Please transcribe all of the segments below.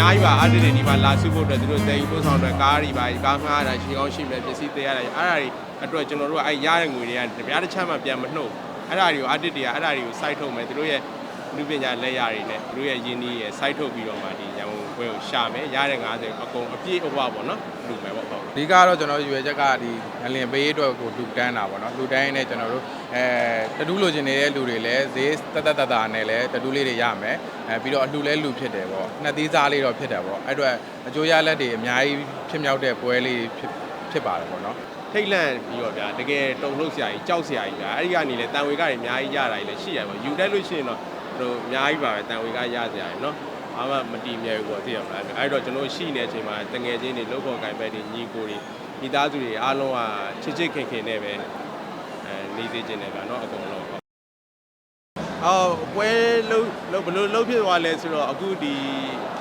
များကြီးပါအားတစ်တွေဒီမှာလာစုဖို့အတွက်သူတို့တည်ယူပို့ဆောင်အတွက်ကားတွေပါကားငှားတာရှင်းကောင်းရှိမယ်ပစ္စည်းသေးရတာအဲ့ဒါတွေအတွက်ကျွန်တော်တို့ကအဲ့ရတဲ့ငွေတွေကတပြားတစ်ချက်မှပြန်မနှုတ်အဲ့ဒါတွေကိုအားတစ်တွေကအဲ့ဒါတွေကိုစိုက်ထုတ်မယ်သူတို့ရဲ့ လူပညာလက်ရတွေနဲ့သူတို့ရဲ့ရင်းနှီးရဲ့စိုက်ထုတ်ပြီးတော့မှဒီရန်ကုန်ပွဲကိုရှာမယ်ရတဲ့90အကုန်အပြည့်အဝပေါ့နော်လူမယ်ပေါ့ဟုတ်အဓိကတော့ကျွန်တော်ရွယ်ချက်ကဒီငလင်ပေးရေးအတွက်ကိုလူတန်းတာပေါ့နော်လူတန်းရင်းနဲ့ကျွန်တော်တို့အဲတတူးလိုချင်နေတဲ့လူတွေလည်းဈေးတက်တက်တက်တာနဲ့လည်းတတူးလေးတွေရမယ်အဲပြီးတော့အလှလဲလူဖြစ်တယ်ပေါ့နှစ်သီးစားလေးတော့ဖြစ်တယ်ပေါ့အဲ့အတွက်အကျိုးရလက်တွေအများကြီးဖြစ်မြောက်တဲ့ပွဲလေးဖြစ်ဖြစ်ပါတယ်ပေါ့နော်ထိတ်လန့်ပြီးတော့ဗျာတကယ်တုံ့လှုပ်ဆရာကြီးကြောက်ဆရာကြီးဗျာအဲ့ဒီကနေလေတန်ဝေကတွေအများကြီးရတာကြီးလည်းရှိရပါယူတက်လို့ရှိရင်တော့ တို့အများကြီးပါပဲတန်ဝေကရစရာကြီးနော်အားမမတီးမြဲဘူးပေါ့သိရမလားအဲ့တော့ကျွန်တော်ရှိနေတဲ့အချိန်မှာတငယ်ချင်းတွေလှုပ်ဖို့ကိုင်ပဲတွေညီကိုတွေမိသားစုတွေအားလုံးကချစ်ချစ်ခင်ခင်နဲ့ပဲအဲနေသေးခြင်းနဲ့ဗျာနော်အကုန်လုံးပေါ့အော်ပွဲလုံးလုံးဘယ်လိုလုံးဖြစ်သွားလဲဆိုတော့အခုဒီ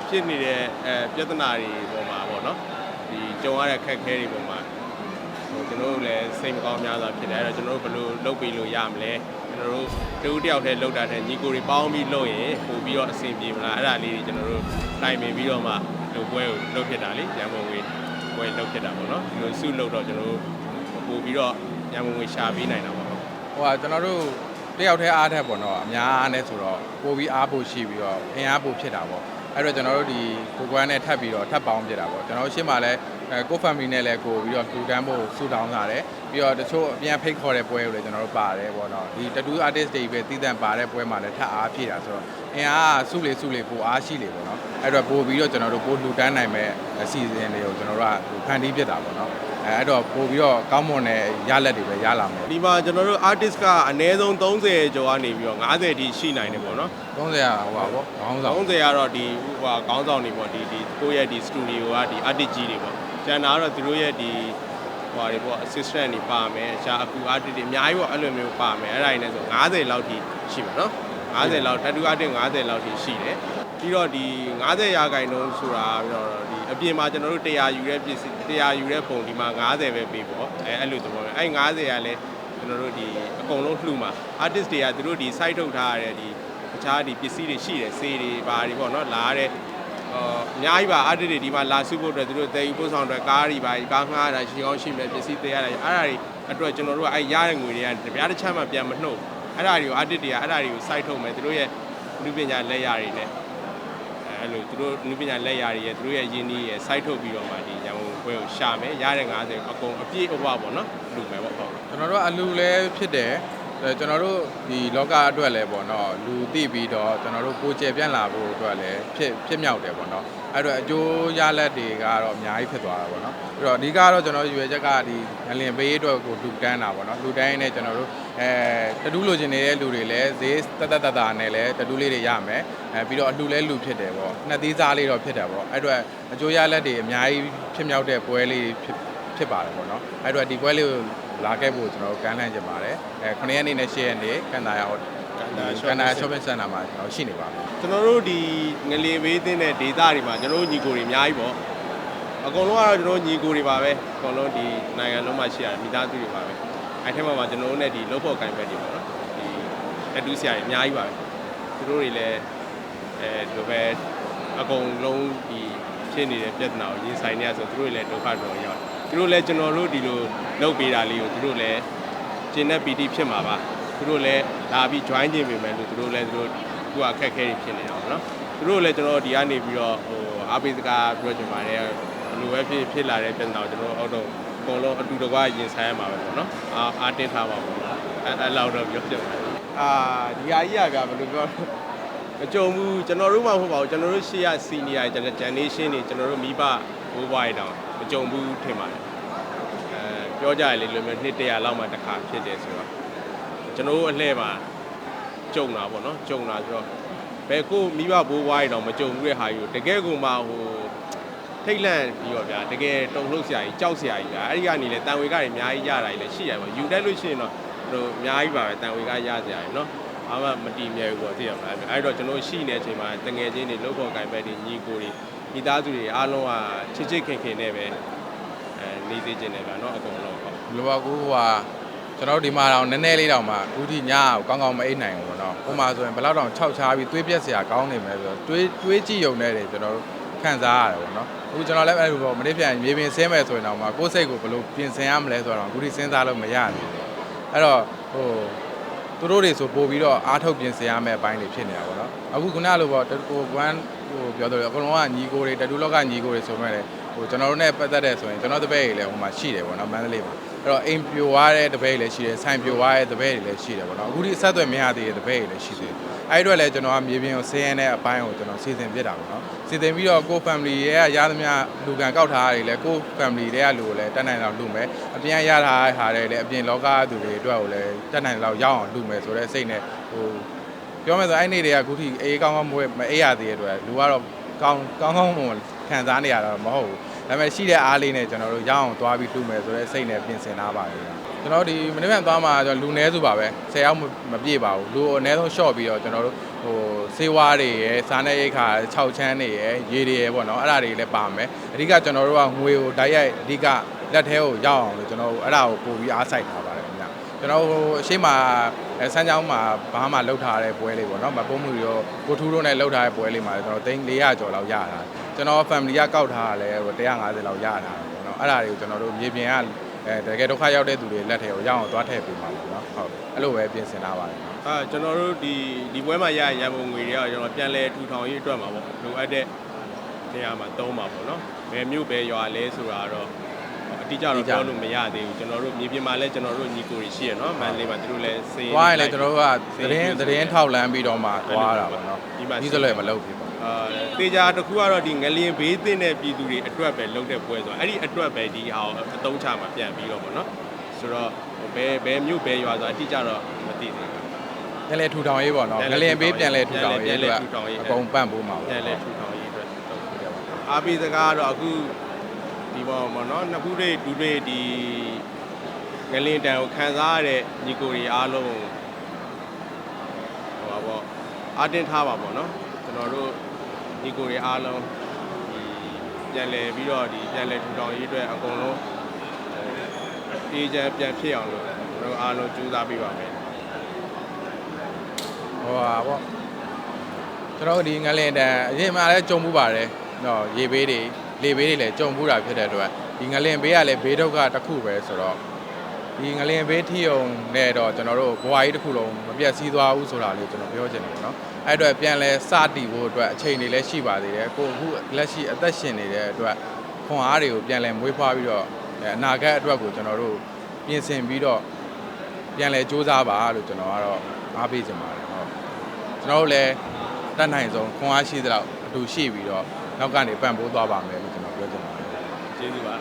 ဖြစ်နေတဲ့အဲပြဿနာတွေပေါ်မှာပေါ့နော်ဒီကြုံရတဲ့ခက်ခဲတွေပေါ်မှာဟိုကျွန်တော်တို့လည်းစိတ်မကောင်းများစွာဖြစ်တယ်အဲ့တော့ကျွန်တော်တို့ဘယ်လိုလုပ်ပြီးလို့ရမလဲ ကျွန်တော်တို့တူတယောက်တည်းလုပ်တာတဲ့ညီကိုတွေပေါင်းပြီးလုပ်ရင်ပို့ပြီးတော့အဆင်ပြေမလားအဲ့ဒါလေးတွေကျွန်တော်တို့တိုင်ပင်ပြီးတော့မှဒီပွဲကိုလုပ်ဖြစ်တာလေရန်ကုန်ဝေးပွဲလုပ်ဖြစ်တာပေါ့နော်ဒီလိုစုလုပ်တော့ကျွန်တော်တို့ပို့ပြီးတော့ရန်ကုန်ဝေးရှာပေးနိုင်တာပေါ့ဟုတ်ဟိုကကျွန်တော်တို့တယောက်တည်းအားထက်ပေါ့နော်အများအားနဲ့ဆိုတော့ပိုပြီးအားဖို့ရှိပြီးတော့အင်အားပိုဖြစ်တာပေါ့အဲ့တော့ကျွန်တော်တို့ဒီကိုကွမ်းနဲ့ထပ်ပြီးတော့ထပ်ပေါင်းပြတာပေါ့ကျွန်တော်တို့ရှင်းမှာလဲ အဲကို family နဲ့လည်းကိုပြီးတော့လူတန်းဖို့ဆူတောင်းလာတယ်ပြီးတော့တချို့အပြန်ဖိတ်ခေါ်တဲ့ပွဲကိုလည်းကျွန်တော်တို့ပါတယ်ပေါ့နော်ဒီ tattoo artist တွေပဲတည်တံ့ပါတဲ့ပွဲမှာလည်းထပ်အားဖြည့်တာဆိုတော့အင်အားကစုလေစုလေပိုအားရှိလေပေါ့နော်အဲ့တော့ပိုပြီးတော့ကျွန်တော်တို့ပိုလူတန်းနိုင်မဲ့အစီအစဉ်တွေကိုကျွန်တော်တို့ကဖန်တီးပြတာပေါ့နော်အဲအဲ့တော့ပိုပြီးတော့ကောင်းမွန်တဲ့ရလက်တွေပဲရလာမယ်ဒီမှာကျွန်တော်တို့ artist ကအနည်းဆုံး30ကျော်ကနေပြီးတော့90ထိရှိနိုင်တယ်ပေါ့နော်30ရာဟိုပါဗောခေါင်းဆောင်30ကတော့ဒီဟိုဟာခေါင်းဆောင်တွေပေါ့ဒီဒီကိုယ့်ရဲ့ဒီ studio ကဒီ artist ကြီးတွေပေါ့ ကျန်တာကတော့သူတို့ရဲ့ဒီဟိုဟာတွေပေါ့ assistant တွေပါမယ်အခြားအကူ artist တွေအများကြီးပေါ့အဲ့လိုမျိုးပါမယ်အဲ့ဒါတွေနဲ့ဆို90လောက်ထိရှိမှာနော်90လောက် tattoo artist 90လောက်ထိရှိတယ်ပြီးတော့ဒီ90ရာခိုင်နှုန်းဆိုတာပြီးတော့ဒီအပြင်မှာကျွန်တော်တို့100ယူတဲ့ပစ္စည်း100ယူတဲ့ပုံဒီမှာ90ပဲပေးပေါ့အဲအဲ့လိုသဘောပဲအဲ့90ကလည်းကျွန်တော်တို့ဒီအကုန်လုံးလှူမှာ artist တွေကသူတို့ဒီ site ထုတ်ထားရတဲ့ဒီအခြားဒီပစ္စည်းတွေရှိတယ်ဆေးတွေဘာတွေပေါ့နော်လာရတဲ့ အော်အများကြီးပါအားတစ်တွေဒီမှာလာစုဖို့အတွက်သူတို့တည်ယူပို့ဆောင်အတွက်ကားတွေပါကားငှားတာရှင်းကောင်းရှိမယ်ပစ္စည်းသေးရတာအဲ့ဒါတွေအတွက်ကျွန်တော်တို့ကအဲ့ရတဲ့ငွေတွေကတပြားတစ်ချက်မှပြန်မနှုတ်အဲ့ဒါတွေကိုအားတစ်တွေကအဲ့ဒါတွေကိုစိုက်ထုတ်မယ်သူတို့ရဲ့လူပညာလက်ရတွေနဲ့အဲ့လိုသူတို့လူပညာလက်ရတွေရဲ့သူတို့ရဲ့ရင်းနှီးရဲ့စိုက်ထုတ်ပြီးတော့မှဒီရန်ကုန်ပွဲကိုရှာမယ်ရတဲ့90အကုန်အပြည့်အဝပေါ့နော်လူမယ်ပေါ့ဟုတ်ကျွန်တော်တို့အလူလည်းဖြစ်တယ် အဲကျွန်တော်တို့ဒီလောကအတွက်လည်းပေါ့နော်လူသိပြီးတော့ကျွန်တော်တို့ကိုယ်ကျယ်ပြန့်လာဖို့အတွက်လည်းဖြစ်ဖြစ်မြောက်တယ်ပေါ့နော်အဲ့တော့အကျိုးရလက်တွေကတော့အများကြီးဖြစ်သွားတာပေါ့နော်အဲ့တော့အဓိကတော့ကျွန်တော်ရွယ်ချက်ကဒီငလင်ပေးရေးအတွက်ကိုလူတန်းတာပေါ့နော်လူတန်းရင်းနဲ့ကျွန်တော်တို့အဲတတူးလိုချင်နေတဲ့လူတွေလည်းဈေးတက်တက်တက်တာနဲ့လည်းတတူးလေးတွေရမယ်အဲပြီးတော့အလှလဲလူဖြစ်တယ်ပေါ့နှစ်သီးစားလေးတော့ဖြစ်တယ်ပေါ့အဲ့အတွက်အကျိုးရလက်တွေအများကြီးဖြစ်မြောက်တဲ့ပွဲလေးဖြစ်ဖြစ်ပါတယ်ပေါ့နော်အဲ့တော့ဒီပွဲလေးကို လာခဲ့ဖို့ကျွန်တော်တို့ကမ်းလှမ်းကြပါတယ်အဲ9ရက်နေ့နဲ့10ရက်နေ့ကန်တာရောက်ကန်တာ shopping center မှာကျွန်တော်ရှိနေပါပြီကျွန်တော်တို့ဒီငလင်ဘေးသင်းတဲ့ဒေသတွေမှာကျွန်တော်တို့ညီကိုတွေအများကြီးပေါ့အကုန်လုံးကတော့ကျွန်တော်တို့ညီကိုတွေပါပဲအကုန်လုံးဒီနိုင်ငံလုံးမှာရှိရမိသားစုတွေပါပဲအဲ့ထက်မှမှာကျွန်တော်တို့ ਨੇ ဒီလုပ်ဖို့ကင်ဘက်တွေပေါ့နော်ဒီအတူဆရာတွေအများကြီးပါပဲသူတို့တွေလည်းအဲဒီလိုပဲအကုန်လုံးဒီဖြစ်နေတဲ့ပြဿနာကိုရင်ဆိုင်နေရဆိုသူတို့တွေလည်းဒုက္ခတော့ရောက် သူတို့လည်းကျွန်တော်တို့ဒီလိုလုပ်ပေးတာလေးကိုသူတို့လည်းကျင်တဲ့ပီတိဖြစ်မှာပါသူတို့လည်းလာပြီး join ခြင်းပေမဲ့လို့သူတို့လည်းသူတို့သူကအခက်အခဲတွေဖြစ်နေတာပေါ့နော်သူတို့လည်းကျွန်တော်ဒီကနေပြီးတော့ဟိုအားပေးစကားပြောချင်ပါတယ်ဘယ်လိုပဲဖြစ်ဖြစ်လာတဲ့ပြဿနာကိုကျွန်တော်အောက်တော့အကုန်လုံးအတူတကွရင်ဆိုင်ရမှာပဲပေါ့နော်အားအားတင်းထားပါပေါ့အဲအဲ့လောက်တော့ပြောချင်ပါတယ်အာဒီဟာကြီးကဗျာဘယ်လိုပြောလဲမကြုံဘူးကျွန်တော်တို့မှမဟုတ်ပါဘူးကျွန်တော်တို့ရှေ့ရစီနီယာကျွန်တော် generation တွေကျွန်တော်တို့မိဘဘိုးဘွားတွေတောင် မကြုံဘူးထင်ပါတယ်အဲပြောကြရလေလိုမျိုးနှစ်တရာလောက်မှတစ်ခါဖြစ်တယ်ဆိုတော့ကျွန်တော်တို့အလှဲ့မှာကြုံတာပေါ့နော်ကြုံတာဆိုတော့ဘယ်ကိုမိဘဘိုးဘွားတွေတောင်မကြုံဘူးတဲ့ဟာကြီးကိုတကယ်ကိုမှဟိုထိတ်လန့်ပြီးတော့ဗျာတကယ်တုံ့လှုပ်ဆရာကြီးကြောက်ဆရာကြီးဗျာအဲ့ဒီကနေလေတန်ဝေကတွေအများကြီးရတာကြီးလည်းရှိရပါဘူးယူတက်လို့ရှိရင်တော့တို့အများကြီးပါပဲတန်ဝေကရဆရာကြီးနော် အားမမတီးမြဲဘူးပေါ့သိရမလားအဲ့တော့ကျွန်တော်ရှိနေတဲ့အချိန်မှာတငယ်ချင်းတွေလှုပ်ဖို့ကင်ဘက်တွေညီကိုတွေမိသားစုတွေအားလုံးကချစ်ချစ်ခင်ခင်နဲ့ပဲအဲနေသေးခြင်းနဲ့ဗျာเนาะအကုန်လုံးပေါ့ ဘလိုပါကူဟိုဟာကျွန်တော်တို့ဒီမှာတော့နည်းနည်းလေးတောင်မှအခုထိညကိုကောင်းကောင်းမအိပ်နိုင်ဘူးပေါ့နော်ဟိုမှာဆိုရင်ဘယ်လောက်တောင်ခြောက်ချားပြီးသွေးပြက်စရာကောင်းနေမယ်ဆိုတော့တွေးတွေးကြည့်ရုံနဲ့တွေကျွန်တော်တို့ ခံစားရတယ်ပေါ့နော်အခုကျွန်တော်လည်းအဲ့လိုပေါ့မနေ့ပြန်မြေပြင်ဆင်းမယ်ဆိုရင်တော့မှကိုယ့်စိတ်ကိုဘယ်လိုပြင်ဆင်ရမလဲဆိုတော့အခုဒီစဉ်းစားလို့မရဘူးအဲ့တော့ဟို သူတို့တွေဆိုပို့ပြီးတော့အားထုတ်ပြင်ဆင်ရမယ့်အပိုင်းတွေဖြစ်နေတာပေါ့နော်အခုခုနကလိုပေါ့ဟိုကွမ်ဟိုပြောတော့အကုန်လုံးကညီကိုတွေတတူလောက်ကညီကိုတွေဆိုမဲ့လေဟိုကျွန်တော်တို့နဲ့ပတ်သက်တဲ့ဆိုရင်ကျွန်တော်တပည့်တွေလည်းဟိုမှာရှိတယ်ပေါ့နော်မန္တလေးမှာအဲ့တော့အိမ်ပြိုသွားတဲ့တပည့်တွေလည်းရှိတယ်ဆိုင်ပြိုသွားတဲ့တပည့်တွေလည်းရှိတယ်ပေါ့နော်အခုဒီအဆက်အသွယ်မရသေးတဲ့တပည့်တွေလည်းရှိသေးတယ် အဲ့ဒီအတွက်လည်းကျွန်တော်ကမြေပြင်ကိုဆင်းရဲတဲ့အပိုင်းကိုကျွန်တော်စီစဉ်ပြစ်တာပေါ့နော်စီစဉ်ပြီးတော့ကိုယ် family ရဲ့ရသမျှလူကန်ကောက်ထားတာတွေလည်းကိုယ် family တွေကလူကိုလည်းတက်နိုင်အောင်လုပ်မယ်အပြင်ရထားတဲ့ဟာတွေလည်းအပြင်လောကသူတွေအတွက်ကိုလည်းတက်နိုင်လောက်ရအောင်လုပ်မယ်ဆိုတဲ့စိတ်နဲ့ဟိုပြောမယ်ဆိုအဲ့နေ့တွေကအခုထိအေးကောင်းကောင်းမွေးမအေးရသေးတဲ့အတွက်လူကတော့ကောင်းကောင်းကောင်းမွန်ခံစားနေရတာတော့မဟုတ်ဘူး ဒါပေမဲ့ရှိတဲ့အားလေးနဲ့ကျွန်တော်တို့ရအောင်သွားပြီးလှူမယ်ဆိုတဲ့စိတ်နဲ့ပြင်ဆင်ထားပါတယ်ကျွန်တော်ဒီမနေ့ကသွားမှာကျွန်တော်လူနည်းစုပါပဲ10ယောက်မပြည့်ပါဘူးလူအနည်းဆုံး short ပြီးတော့ကျွန်တော်တို့ဟိုစေးဝါးတွေရယ်စားနေရိတ်ခါ6ချမ်းတွေရယ်ရေတွေရယ်ပေါ့နော်အဲ့ဒါတွေလည်းပါမယ်အဓိကကျွန်တော်တို့ကငွေကိုတိုက်ရိုက်အဓိကလက်ထဲကိုရောက်အောင်လို့ကျွန်တော်တို့အဲ့ဒါကိုပို့ပြီးအားစိုက်ထားပါတယ်ခင်ဗျကျွန်တော်ဟိုအရှိမ အဲစမ်းချောင်းမှာဘာမှလှုပ်ထားတဲ့ပွဲလေးပေါ့နော်မပုံးမှုရောကိုထူးတို့နဲ့လှုပ်ထားတဲ့ပွဲလေးမှာကျွန်တော်သိန်း400ကျော်လောက်ရတာကျွန်တော် family ကကောက်ထားတာလဲဟို150လောက်ရတာပေါ့နော်အဲ့ဒါတွေကိုကျွန်တော်တို့မြေပြင်ကအဲတကယ်ဒုက္ခရောက်တဲ့သူတွေလက်ထဲကိုရအောင်သွားထည့်ပေးမှာပေါ့နော်ဟုတ်အဲ့လိုပဲပြင်ဆင်ထားပါတယ်အာကျွန်တော်တို့ဒီဒီပွဲမှာရရရန်ပုံငွေတွေကကျွန်တော်ပြန်လဲထူထောင်ရေးအတွက်မှာပေါ့လိုအပ်တဲ့နေရာမှာသုံးပါပေါ့နော်ဘယ်မြို့ပဲရွာလဲဆိုတာတော့ အတိအကျတော့ပြောလို့မရသေးဘူးကျွန်တော်တို့မြေပြင်မှာလဲကျွန်တော်တို့ညီကိုတွေရှိရနော်မန္တလေးမှာသူတို့လဲစေးသွားရင်လည်းကျွန်တော်တို့ကသတင်းသတင်းထောက်လန်းပြီးတော့မှသွားတာပေါ့နော်ဒီစလွယ်မလုပ်ဖြစ်ပါအာတေချာတစ်ခုကတော့ဒီငလျင်ဘေးသင့်တဲ့ပြည်သူတွေအတွက်ပဲလုပ်တဲ့ပွဲဆိုတော့အဲ့ဒီအတွက်ပဲဒီဟာကိုအသုံးချမှာပြန်ပြီးတော့ပေါ့နော်ဆိုတော့ဘယ်ဘယ်မြို့ဘယ်ရွာဆိုတာအတိအကျတော့မသိသေးဘူးပြန်လဲထူထောင်ရေးပေါ့နော်ငလင်ပေးပြန်လဲထူထောင်ရေးအတွက်အကုန်ပန့်ဖို့မှာပြပေါ့န်လဲထူထောင်ရေးအတွက်လုပ်ပြရပါအားပေးစကားကတော့အခု ဒီပေါ်မှာနော်နှစ်ခုတွေဒူတွေဒီငလင်တန်ကိုခံစားရတဲ့ညီကိုတွေအားလုံးဟိုပါပေါ့အတင်းထားပါပေါ့နော်ကျွန်တော်တို့ညီကိုတွေအားလုံးဒီပြန်လဲပြီးတော့ဒီပြန်လဲထူထောင်ရေးအတွက်အကုန်လုံးအေဂျင့်ပြန်ဖြစ်အောင်လို့ကျွန်တော်အားလုံးကြိုးစားပေးပါမယ်ဟိုပါပေါ့ကျွန်တော်တို့ဒီငလင်တန်အရင်မှလည်းကြုံမှုပါတယ်နော်ရေဘေးတွေ လေဘေးတွေလည်းကြုံမှုတာဖြစ်တဲ့အတွက်ဒီငလင်ဘေးကလည်းဘေးဒုက္ခတစ်ခုပဲဆိုတော့ဒီငလင်ဘေးထီအောင်နဲ့တော့ကျွန်တော်တို့ဘဝကြီးတစ်ခုလုံးမပြတ်စည်းသွားဘူးဆိုတာလေးကျွန်တော်ပြောချင်တယ်ပေါ့နော်အဲ့အတွက်ပြန်လဲစတည်ဖို့အတွက်အချိန်တွေလည်းရှိပါသေးတယ်ကိုအခုလက်ရှိအသက်ရှင်နေတဲ့အတွက်ခွန်အားတွေကိုပြန်လဲမွေးဖွားပြီးတော့အဲအနာဂတ်အတွက်ကိုကျွန်တော်တို့ပြင်ဆင်ပြီးတော့ပြန်လဲစူးစမ်းပါလို့ကျွန်တော်ကတော့အားပေးချင်ပါတယ်ဟုတ်ကျွန်တော်တို့လည်းတတ်နိုင်ဆုံးခွန်အားရှိသလောက်အတူရှိပြီးတော့ နောက်ကနေပံ့ပိုးသွားပါမယ်လို့ကျွန်တော်ပြောချင်ပါတယ်ကျေးဇူးပါ